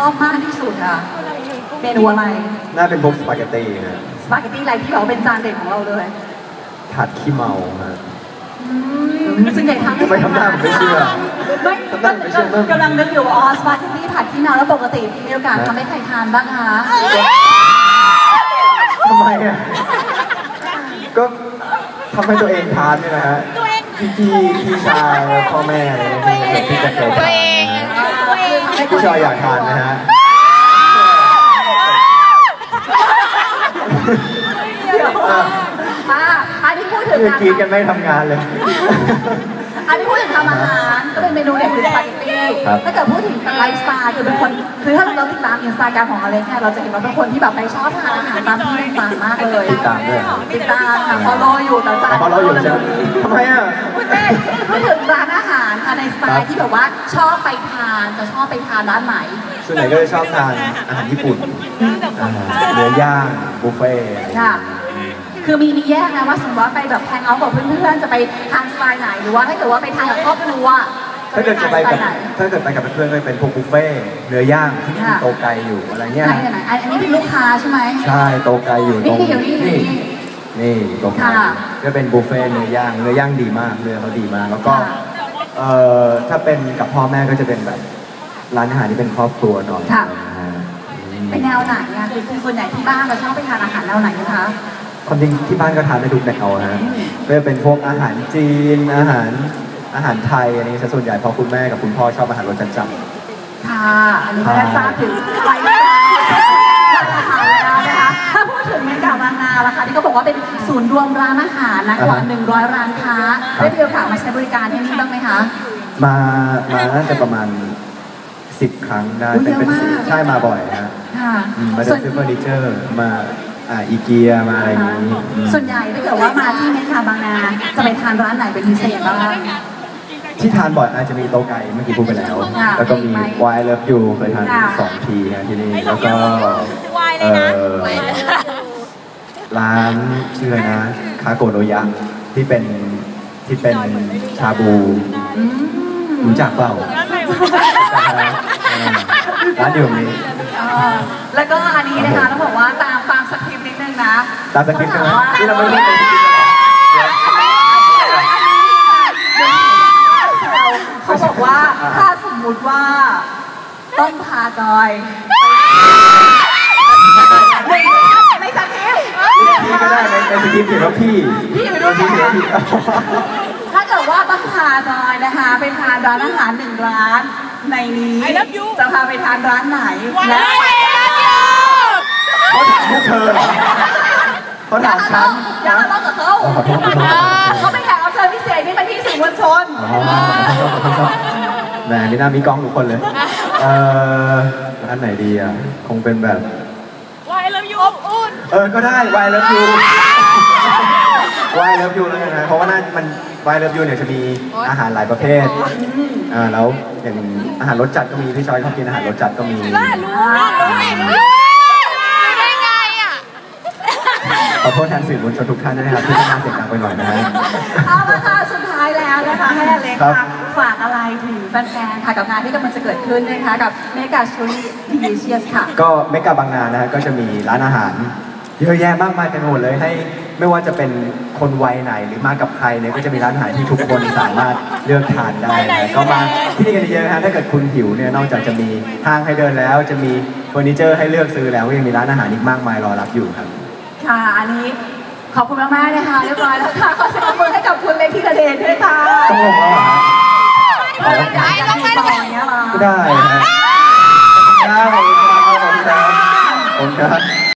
ชอบมากที่สุดอะเมนูอะไรน่าเป็นพวกสปาเกตตี้นะสปาเกตตี้อะไรที่แบบว่าเป็นจานเด่นของเราเลยผัดขี้เมาฮะอืมส่วนใหญ่ทำทำไมทำหน้าผมไม่เชื่อ ไม่ทำหน้าผมไม่เชื่อมากกำลังนึกอยู่ว่าอ๋อสปาเกตตี้ผัดที่นาแล้วปกติมีโอกาสทำให้ใครทานบ้างคะทำไมอะก็ทำให้ตัวเองทานนี่นะฮะพี่พี่พี่ชายพ่อแม่อะไรอย่างเงี้ยที่จะเคยทานนะ ฮะให้พี่ชายอยากทานนะฮะเดี๋ยวอะอันที่พูดถึงคือการกินกันไม่ทำงานเลย อันที่พูดถึงทำอาหารก็เป็นเมนูเด็ดคือสปาเกตตี้ครับถ้าเกิดพูดถึงไลฟ์สไตล์คือเป็นคนคือถ้าเราติดตามอินสตาแกรมของอเล็กเนี่ยเราจะเห็นว่าเป็นคนที่แบบไปชอบทานอาหารตามที่ต่างๆมากเลยติดตามด้วยเหรอติดตามค่ะฟอลโล่อยู่แต่จะพอเราอยู่ใช่ไหมทำไมอะ พูดเล่นพูดถึงร้านอาหารค่ะในสไตล์ที่แบบว่าชอบไปทานจะชอบไปทานร้านไหน ส่วนใหญ่ก็จะชอบทานอาหารญี่ปุ่นอาหารเนื้อย่างบุฟเฟ่ต์อะไรอย่างเงี้ยค่ะ คือมีมีแยกนะว่าสมมติว่าไปแบบแฮงเอาท์กับเพื่อนๆจะไปทานสไตล์ไหนหรือว่าถ้าเกิดว่าไปทานกับครอบครัวถ้าเกิดจะไปทานสกับตล์ไหน ถ้าเกิดไปกับเพื่อนๆก็เป็นพวกบุฟเฟ่ต์เนื้อย่างที่มีค่ะ โตไกอยู่อะไรเงี้ยไหนไหนอันอันนี้เป็นลูกค้าใช่ไหม ใช่โตไกอยู่ตรงนี่อยู่นี่อยู่นี่ นี่โตไกค่ะ ก็เป็นบุฟเฟ่ต์เนื้อย่างเนื้อย่างดีมากเนื้อเขาดีมาก แล้วก็ค่ะเอ่อถ้าเป็นกับพ่อแม่ก็จะเป็นแบบร้านอาหารที่เป็นครอบครัวหน่อยค่ะ นะฮะอืมเป็นแนวไหนอะคือส่วนใหญ่ที่บ้านเราชอบไปทานอาหารแนวไหนนะคะ ความจริงที่บ้านก็ทานได้ทุกแนวนะฮะก็จะเป็นพวกอาหารจีนอาหารอาหารไทยอันนี้ซะส่วนใหญ่เพราะคุณแม่กับคุณพ่อชอบอาหารรสจัดๆค่ะ อันนี้ก็ได้ทราบถึงไล ว่าเป็นศูนย์รวมร้านอาหารนะกว่าอ่าฮะ100 ร้านค้า ได้มีโอกาสมาใช้บริการที่นี่บ้างไหมคะ มามาน่าจะประมาณสิบครั้งได้อุ๊ยเป็นเป็นเยอะมาก ใช่มาบ่อยนะค่ะอืมมาส่วนซื้อเฟอร์นิเจอร์มาอ่าอีเกียมาอะไรอย่างนี้อืมส่วนใหญ่ถ้าเกิดว่ามาที่เมกาบางนา จะไปทานร้านไหนเป็นพิเศษบ้างคะที่ทานบ่อยอาจจะมีโตไก่เมื่อกี้พูดไปแล้ว ค่ะแล้วก็มีมีไหมวายเลิฟยูเคยทานค่ะ สองทีนะที่นี่แล้วก็วายเลยนะเอ่อ ร้านชื่ออะไรนะคาโกโรยะที่เป็นที่เป็นชาบูอืมรู้จักเปล่าร้านอยู่ตรงนี้เอ่อแล้วก็อันนี้นะคะต้องบอกว่าตามตามสคริปต์นิดนึงนะตามสคริปต์ใช่ไหมเขาถานี่เราไม่ว่าได้ในสคริปต์เหรอเขาบอกว่าถ้าสมมุติว่าต้องพาจอยไม่สคริปต์ พี่ก็ได้ ในในสคริปต์เขียนว่าพี่พี่อยู่ด้วยพี่เขียนว่าพี่ถ้าเกิดว่าต้องพาจอยนะคะ ไปทานร้านอาหารหนึ่งร้านในนี้ I love you จะพาไปทานร้านไหนวันและนี้เขาถามพวกเธอเหรอเขาถามฉันอย่าทะเลาะกับเขาอ๋อขอโทษขอโทษเขาเป็นแขกรับเชิญพิเศษนี่เป็นที่สื่อมวลชนอ๋อขอโทษขอโทษแหมนี่น่ามีกล้องทุกคนเลยเอ่อร้านไหนดีอะคงเป็นแบบวายเราอยู่อบอุ่นเออก็ได้วายเลิฟยู วายเลิฟยูแล้วกันนะเพราะว่าน่ามันวายเลิฟยูเนี่ยจะมีอาหารหลายประเภทอ่าแล้วอย่างอาหารรสจัดก็มีพี่ชอยชอบกินอาหารรสจัดก็มีรู้รู้เห็นรู้ได้ไงอะขอโทษแทนสื่อมวลชนทุกท่านด้วยนะครับที่ทำงานเสียงดังไปหน่อยนะฮะเอาละค่ะสุดท้ายแล้วนะคะให้อเล็กครับค่ะฝากอะไรถึงแฟนๆค่ะกับงานที่กำลังจะเกิดขึ้นนะคะกับเมกาชูรีดีเชียสค่ะ ก็เมกาบางนานะฮะก็จะมีร้านอาหารเยอะแยะมากมายกันหมดเลยให้ ไม่ว่าจะเป็นคนวัยไหนหรือมากับใครเนี่ยก็จะมีร้านอาหารที่ทุกคนสามารถเลือกทานได้นะก็มาที่นี่กันเยอะๆนะฮะถ้าเกิดคุณหิวเนี่ยนอกจากจะมีห้างให้เดินแล้ว จะมีเฟอร์นิเจอร์ให้เลือกซื้อแล้วก็ยังมีร้านอาหารอีกมากมายรอรับอยู่ครับ ค่ะ อันนี้ขอบคุณมากๆนะคะเรียบร้อยแล้วค่ะขอเสียงปรบมือให้กับคุณเล็กธีรเดชด้วยค่ะต้องลงแล้วเหรอฮะขอบคุณค่ะอยากมีต่ออย่างเงี้ยเหรอก็ได้ฮะขอบคุณครับขอบคุณครับขอบคุณครับ